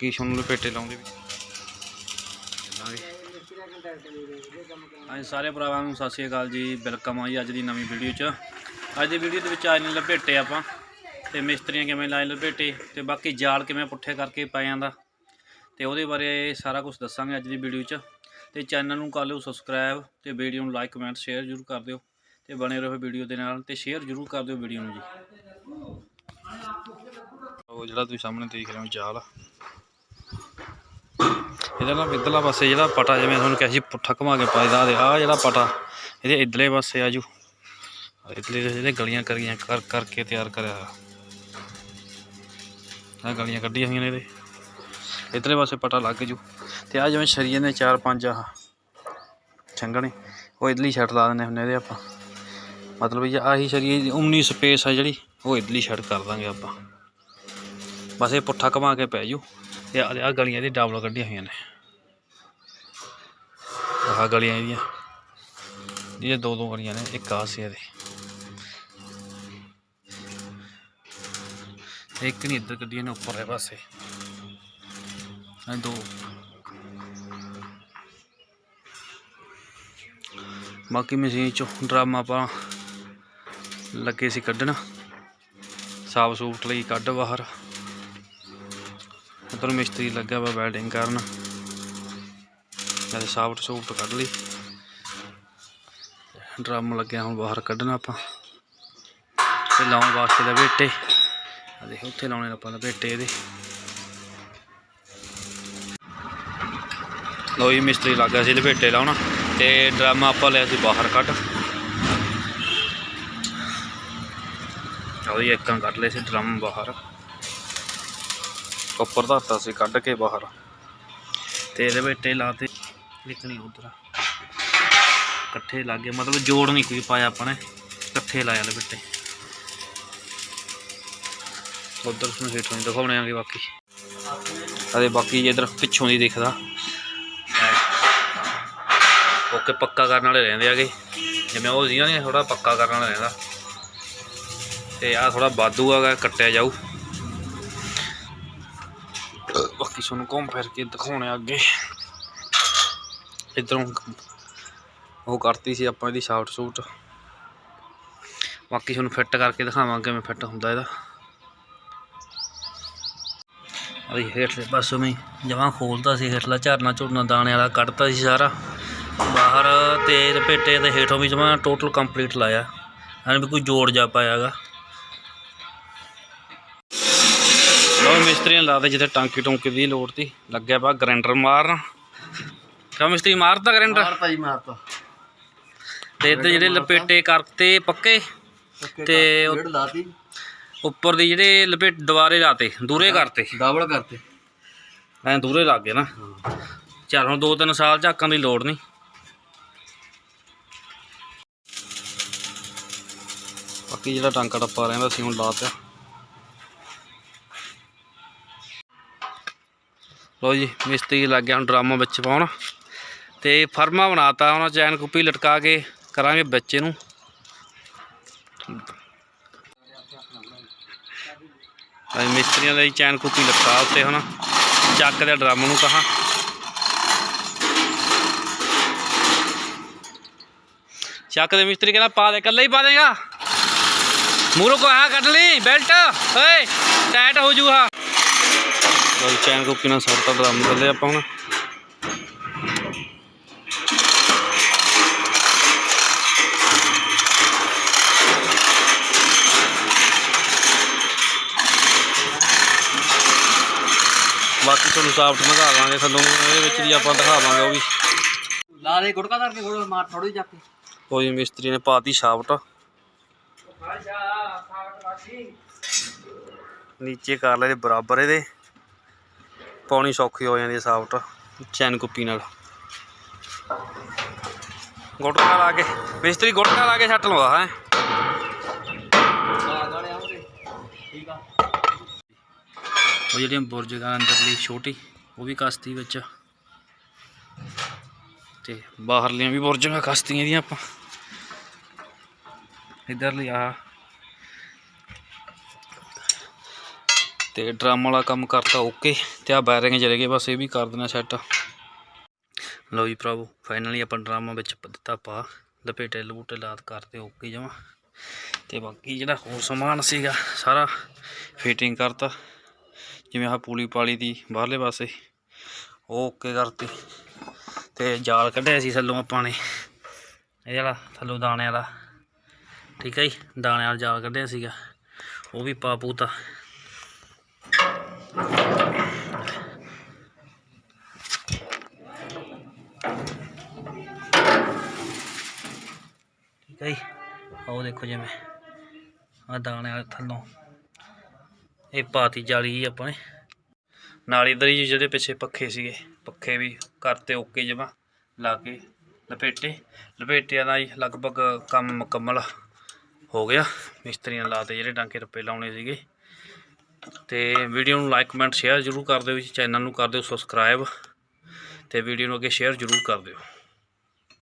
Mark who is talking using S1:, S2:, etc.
S1: ਕੀ ਸੁਣ ਲਪੇਟੇ ਲਾਉਂਦੇ ਵੀ? ਹਾਂਜੀ ਸਾਰੇ ਭਰਾਵਾਂ ਨੂੰ ਸਤਿ ਸ਼੍ਰੀ ਅਕਾਲ ਜੀ। ਵੈਲਕਮ ਆ ਜੀ ਅੱਜ ਦੀ ਨਵੀਂ ਵੀਡੀਓ 'ਚ। ਅੱਜ ਦੀ ਵੀਡੀਓ ਦੇ ਵਿੱਚ ਆਏ ਨੇ ਲਪੇਟੇ ਆਪਾਂ। ਤੇ ਮਿਸਤਰੀਆਂ ਕਿਵੇਂ ਲਾਏ ਲਪੇਟੇ ਤੇ ਬਾਕੀ ਜਾਲ ਕਿਵੇਂ ਪੁੱਠੇ ਕਰਕੇ ਪਾਏ ਜਾਂਦਾ ਤੇ ਉਹਦੇ ਬਾਰੇ ਸਾਰਾ ਕੁਝ ਦੱਸਾਂਗੇ ਅੱਜ ਦੀ ਵੀਡੀਓ 'ਚ। ਤੇ ਚੈਨਲ ਨੂੰ ਕਰ ਲਿਓ ਸਬਸਕ੍ਰਾਈਬ ਤੇ ਵੀਡੀਓ ਨੂੰ ਲਾਈਕ ਕਮੈਂਟ ਸ਼ੇਅਰ ਜ਼ਰੂਰ ਕਰ ਦਿਓ। ਤੇ ਬਣੇ ਰਹੋ ਵੀਡੀਓ ਦੇ ਨਾਲ ਤੇ ਸ਼ੇਅਰ ਜ਼ਰੂਰ ਕਰ ਦਿਓ ਵੀਡੀਓ ਨੂੰ ਜੀ। ਉਹ ਜਿਹੜਾ ਤੁਸੀਂ ਸਾਹਮਣੇ ਦੇਖ ਰਹੇ ਹੋ ਜਾਲ ਆ ਇਹਦਾ ਨਾ ਇਧਰਲਾ ਪਾਸੇ ਜਿਹੜਾ ਪਟਾ, ਜਿਵੇਂ ਤੁਹਾਨੂੰ ਕਿਹਾ ਸੀ, ਪੁੱਠਾ ਘੁਮਾ ਕੇ ਪਾਇਦਾ ਆ ਆ ਜਿਹੜਾ ਪਟਾ, ਇਹਦੇ ਇਧਰਲੇ ਪਾਸੇ ਆਜੂ ਇਧਰਲੇ ਜਿਹੜੇ ਗਲੀਆਂ ਕਰੀਆਂ, ਕਰ, ਕਰਕੇ ਤਿਆਰ ਕਰਿਆ ਆ ਗਲੀਆਂ ਕੱਢੀਆਂ ਹੋਈਆਂ ਨੇ ਇਹਦੇ। ਇਧਰਲੇ ਪਾਸੇ ਪਟਾ ਲੱਗ ਜੂ। ਤੇ ਆ ਜਿਵੇਂ ਸ਼ਰੀਏ ਨੇ ਚਾਰ ਪੰਜ ਆ ਛੰਗਣੇ, ਉਹ ਇਧਰਲੀ ਛੱਡ ਲਾ ਦਿੰਦੇ ਹੁੰਦੇ ਇਹਦੇ ਆਪਾਂ। ਮਤਲਬ ਇਹ ਆਹੀ ਸ਼ਰੀਏ ਦੀ ਉਮਨੀ ਸਪੇਸ ਆ ਜਿਹੜੀ, ਉਹ ਇਧਰਲੀ ਛੱਡ ਕਰ ਦਾਂਗੇ ਆਪਾਂ। ਬਸ ਇਹ ਪੁੱਠਾ ਘੁਮਾ ਕੇ ਪੈ ਜੂ। ਤੇ ਆ ਗਲੀਆਂ ਦੀ ਡਬਲ ਕੱਢੀਆਂ ਹੋਈਆਂ ਨੇ। ਆਹ ਗਲੀਆਂ ਇਹਦੀਆਂ। ਇਹ ਦੋ ਦੋ ਗਲੀਆਂ ਨੇ, ਇੱਕ ਆ ਸੀ ਇਹਦੇ। ਇੱਕ ਨਹੀਂ, ਇੱਧਰ ਕੱਢੀਆਂ ਨੇ ਉੱਪਰ ਹੈ ਪਾਸੇ। ਆ ਦੋ। ਬਾਕੀ ਮਸ਼ੀਨ ਚੋਂ ਡਰਾਮਾ ਆਪਾਂ ਲੱਗੇ ਸੀ ਕੱਢਣ। ਸਾਫ਼ ਸੂਟ ਲਈ ਕੱਢ ਬਾਹਰ। ਉਧਰ ਮਿਸਤਰੀ ਲੱਗਾ ਵਾ ਵੈਲਡਿੰਗ ਕਰਨ। ਨਾਲੇ ਸਾਫਟ ਸੂਟ ਕੱਢ ਲਈ। ਡਰਮ ਲੱਗਿਆ, ਹੁਣ ਬਾਹਰ ਕੱਢਣਾ ਆਪਾਂ। ਤੇ ਲਾਉਣ ਵਾਸਤੇ ਦਾ ਬੇਟੇ। ਆ ਦੇਖ, ਉੱਥੇ ਲਾਉਣੇ ਆਪਾਂ ਦਾ ਬੇਟੇ ਇਹਦੇ। ਲੋ ਜੀ, ਮਿਸਤਰੀ ਲੱਗਾ ਸੀ ਲਪੇਟੇ ਲਾਉਣਾ। ਤੇ ਡਰਮ ਆਪਾਂ ਲਿਆ ਸੀ ਬਾਹਰ ਕੱਢ। ਉਹਦੀ ਇੱਕਾਂ ਕੱਢ ਲਏ ਸੀ ਡਰਮ ਬਾਹਰ। ਉੱਪਰ ਧਰਤਾ ਸੀ, ਕੱਢ ਕੇ ਬਾਹਰ। ਤੇ ਇਹਦੇ ਬੇਟੇ ਲਾਤੇ ਲਿਖਣੀ ਉਧਰ। ਇਕੱਠੇ ਲੱਗੇ ਮਤਲਬ ਜੋੜ ਨਹੀਂ ਕੋਈ ਪਾਇਆ ਆਪਾਂ ਨੇ। ਇਕੱਠੇ ਲਾਇਆ ਲਪੇਟੇ ਬੇਟੇ। ਉਧਰ ਨੂੰ ਹੇਠੋਂ ਹੀ ਦਿਖਾਉਣੇ ਆਂਗੇ ਬਾਕੀ। ਅਦੇ ਬਾਕੀ ਜੇ ਇਧਰ ਪਿੱਛੋਂ ਦੀ ਦਿਖਦਾ। ਓਕੇ, ਪੱਕਾ ਕਰਨ ਵਾਲੇ ਰਹਿੰਦੇ ਆਗੇ। ਜਿਵੇਂ ਉਹ ਸੀਗਾ ਨੇ ਥੋੜਾ ਪੱਕਾ ਕਰਨ ਵਾਲਾ ਰਹਿੰਦਾ। ਤੇ ਆ ਥੋੜਾ ਬਾਦੂ ਆਗਾ ਕੱਟਿਆ ਜਾਊ। ਬਾਕੀ ਤੁਹਾਨੂੰ ਘੁੰਮ ਫਿਰ ਕੇ ਦਿਖਾਉਣੇ ਅੱਗੇ। ਇਧਰੋਂ ਉਹ ਕਰਤੀ ਸੀ ਆਪਾਂ ਇਹਦੀ ਸ਼ਾਰਟ ਸੂਟ। ਬਾਕੀ ਤੁਹਾਨੂੰ ਫਿੱਟ ਕਰਕੇ ਦਿਖਾਵਾਂਗੇ ਕਿਵੇਂ ਫਿੱਟ ਹੁੰਦਾ ਇਹਦਾ। ਅਈ ਹੇਠਲੇ ਪਾਸੋਂ ਮੈਂ ਜਮਾਂ ਖੋਲਦਾ ਸੀ, ਹੇਠਲਾ ਝਰਨਾ ਝੁਰਨਾ ਦਾਣੇ ਵਾਲਾ ਕੱਢਤਾ ਸੀ ਸਾਰਾ। ਬਾਹਰ ਤੇ ਲਪੇਟੇ ਦੇ ਹੇਠੋਂ ਵੀ ਜਮਾਂ ਟੋਟਲ ਕੰਪਲੀਟ ਲਾਇਆ। ਐਨ ਵੀ ਕੋਈ ਜੋੜ ਜਾ ਪਾਇਆਗਾ। ਲੋ ਮਿਸਤਰੀ ਨੇ ਲਾ ਦੇ ਜਿੱਥੇ ਟਾਂਕੀ ਟੋਂਕੀ ਦੀ ਲੋੜ ਤੀ। ਲੱਗਿਆ ਪਾ ਗ੍ਰੈਂਡਰ ਮਾਰਨ। ਕਾ ਮਿਸਤਰੀ ਮਾਰਦਾ ਗ੍ਰੈਂਡਰ?
S2: ਮਾਰਤਾ ਜੀ ਮਾਰਤਾ।
S1: ਤੇ ਇਹਦੇ ਜਿਹੜੇ ਲਪੇਟੇ ਕਰਤੇ ਪੱਕੇ ਤੇ ਉਹ-
S2: ਡੇਢ ਲਾਤੀ।
S1: ਉੱਪਰ ਦੀ ਜਿਹੜੇ ਲਪੇਟ ਦੁਬਾਰੇ ਲਾਤੇ ਦੂਰੇ ਕਰਤੇ।
S2: ਡਬਲ ਕਰਤੇ।
S1: ਐ ਦੂਰੇ ਲੱਗ ਗਏ ਨਾ। ਚੱਲ ਹੁਣ 2-3 ਸਾਲ ਝਾਕਣ ਦੀ ਲੋੜ ਨਹੀਂ। ਬਾਕੀ ਜਿਹੜਾ ਟਾਂਕਾ ਟੱਪਾ ਰਹਿੰਦਾ ਸੀ ਹੁਣ ਲਾਤਾ ਲੋ ਜੀ, ਮਿਸਤਰੀ ਲੱਗ ਗਿਆ ਹੁਣ ਡਰਾਮਾ ਵਿੱਚ ਪਾਉਣ। ਤੇ ਫਰਮਾ ਬਣਾਤਾ ਉਹਨਾਂ ਚੈਨ ਕੁੱਪੀ ਲਟਕਾ ਕੇ ਕਰਾਂਗੇ ਬੱਚੇ ਨੂੰ। ਅਸੀਂ ਮਿਸਤਰੀਆਂ ਦਾ ਚੈਨ ਕੁੱਪੀ ਲਟਕਾ ਉੱਤੇ ਹੁਣ, ਚੱਕ ਦੇ ਡਰਮ ਨੂੰ ਕਹਾ। ਚੱਕ ਦੇ ਮਿਸਤਰੀ, ਕਹਿੰਦਾ ਪਾ ਦੇ, ਇਕੱਲਾ ਹੀ ਪਾ ਦੇਗਾ। ਮੂਰੋ ਕੋ ਆ ਕੱਢ ਲਈ, ਬੈਲਟ, ਓਏ ਟਾਈਟ ਹੋ ਜੂਹਾ। ਚੈਨ ਕੁੱਪੀ ਨਾਲ ਸਰਤਾ ਡਰਮ ਥੱਲੇ ਆਪਾਂ ਹੁਣ। ਬਾਕੀ ਤੁਹਾਨੂੰ ਸਾਫਟ ਦਿਖਾ ਦਾਂਗੇ ਥੱਲੋਂ ਇਹਦੇ ਵਿੱਚ ਵੀ ਆਪਾਂ ਦਿਖਾਵਾਂਗੇ ਉਹ ਵੀ।
S2: ਲਾ ਦੇ ਗੁੜਕਾ ਕਰਕੇ ਗੁੜ ਮਾਰ ਥੋੜੀ ਕੇ।
S1: ਕੋਈ ਮਿਸਤਰੀ ਨੇ ਪਾਤੀ ਸਾਫਟ ਨੀਚੇ ਕਰ ਲੈ ਦੇ ਬਰਾਬਰ ਇਹਦੇ। ਪਾਉਣੀ ਸੌਖੀ ਹੋ ਜਾਂਦੀ ਹੈ ਸਾਫਟ ਚੈਨ ਕੁੱਪੀ ਨਾਲ। ਗੁਟਕਾ ਲਾ ਕੇ, ਮਿਸਤਰੀ ਗੁਟਕਾ ਲਾ ਕੇ ਛੱਟ ਲਵਾ ਹੈ। ਉਹ ਜਿਹੜੀਆਂ ਬੁਰਜਗਾਂ ਅੰਦਰਲੀ ਛੋਟੀ, ਉਹ ਵੀ ਕਸਤੀ ਵਿੱਚ। ਤੇ ਬਾਹਰਲੀਆਂ ਵੀ ਬੁਰਜਗਾਂ ਕਸਤੀਆਂ ਦੀਆਂ ਆਪਾਂ। ਇਧਰਲੀ ਆ ਤੇ ਡਰਮ ਵਾਲਾ ਕੰਮ ਕਰਤਾ ਓਕੇ ਤੇ ਆ ਬੈਰਿੰਗ ਚਲੇ ਗਏ, ਬਸ ਇਹ ਵੀ ਕਰ ਦੇਣਾ ਸੈੱਟ ਲਓ ਜੀ ਭਰਾਵੋ ਫਾਈਨਲੀ ਆਪਾਂ ਡਰਾਮਾ ਵਿੱਚ ਦਿੱਤਾ ਪਾ। ਲਪੇਟੇ ਲੂਟੇ ਲਾਤ ਕਰਤੇ ਓਕੇ ਜਮਾ। ਤੇ ਬਾਕੀ ਜਿਹੜਾ ਹੋਰ ਸਮਾਨ ਸੀਗਾ, ਸਾਰਾ ਫਿਟਿੰਗ ਕਰਤਾ। ਜਿਵੇਂ ਆਹ ਪੂਲੀ ਪਾਲੀ ਦੀ ਬਾਹਰਲੇ ਪਾਸੇ ਉਹ ਓਕੇ ਕਰਤੀ। ਤੇ ਜਾਲ ਕੱਢਿਆ ਸੀ ਥੱਲੋਂ ਆਪਾਂ ਨੇ। ਇਹ ਵਾਲਾ, ਥੱਲੋਂ ਦਾਣੇ ਵਾਲਾ। ਠੀਕ ਹੈ ਜੀ, ਦਾਣੇ ਵਾਲਾ ਜਾਲ ਕੱਢਿਆ ਸੀਗਾ। ਉਹ ਵੀ ਪਾ ਹੈ ਜੀ ਉਹ ਦੇਖੋ ਜਿਵੇਂ ਆ ਦਾਣੇ ਵਾਲੇ ਥੱਲੋਂ, ਇਹ ਪਾਤੀ ਜਾਲੀ ਜੀ ਆਪਾਂ ਨੇ। ਨਾਲ ਇਧਰ ਹੀ ਜਿਹੜੇ ਪਿੱਛੇ ਪੱਖੇ ਸੀਗੇ, ਪੱਖੇ ਵੀ ਕਰਤੇ ਓਕੇ ਜਮਾ, ਲਾ ਕੇ, ਲਪੇਟੇ, ਲਪੇਟਿਆਂ ਦਾ ਜੀ ਲਗਭਗ ਕੰਮ ਮੁਕੰਮਲ ਹੋ ਗਿਆ। ਮਿਸਤਰੀਆਂ ਲਾਤੇ ਜਿਹੜੇ ਡਾਂਕੇ ਰੱਪੇ ਲਾਉਣੇ ਸੀਗੇ। ਤੇ ਵੀਡੀਓ ਨੂੰ ਲਾਈਕ, ਕਮੈਂਟ, ਸ਼ੇਅਰ ਜ਼ਰੂਰ ਕਰ ਦਿਓ ਜੀ, ਚੈਨਲ ਨੂੰ ਕਰ ਦਿਓ, ਸਬਸਕ੍ਰਾਈਬ ਤੇ ਵੀਡੀਓ ਨੂੰ ਅੱਗੇ ਸ਼ੇਅਰ ਜ਼ਰੂਰ ਕਰ ਦਿਓ।